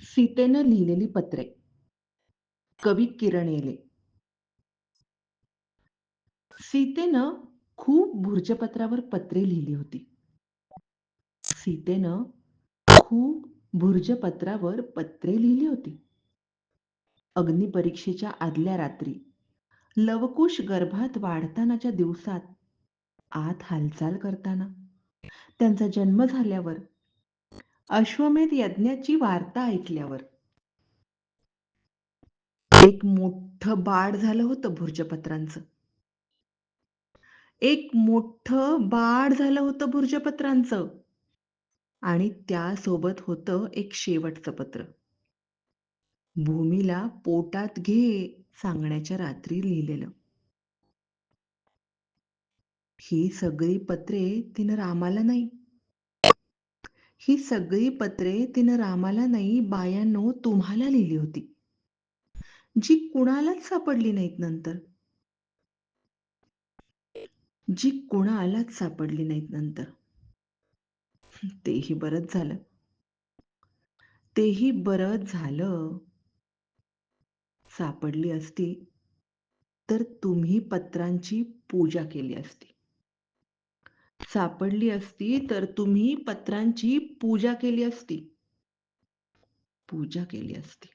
सीतेनं लिहिलेली पत्रे. कवी किरण येले. सीतेनं खूप भुर्जपत्रावर पत्रे लिहिली होती. सीतेनं खूप भुर्जपत्रावर पत्रे लिहिली होती. अग्निपरीक्षेच्या आदल्या रात्री लवकुश गर्भात वाढतानाच्या दिवसात आत हालचाल करताना त्यांचा जन्म झाल्यावर अश्वमेध यज्ञाची वार्ता ऐकल्यावर. एक मोठं बाळ झालं होतं भुर्जपत्रांचं. एक मोठं बाळ झालं होतं भुर्जपत्रांचं. आणि त्यासोबत होतं एक शेवटचं पत्र. भूमीला पोटात घे सांगण्याच्या रात्री लिहिलेलं. ही सगळी पत्रे तिनं रामाला नाही ही सगळी पत्रे तिनं रामाला नाही बायांनो तुम्हाला लिहिली होती. जी कुणालाच सापडली नाहीत नंतर. जी कुणालाच सापडली नाहीत नंतर. तेही बरंच झालं. तेही बरंच झालं. सापडली असती तर तुम्ही पत्रांची पूजा केली असती. सापडली असती तर तुम्ही पत्रांची पूजा केली असती. पूजा केली असती.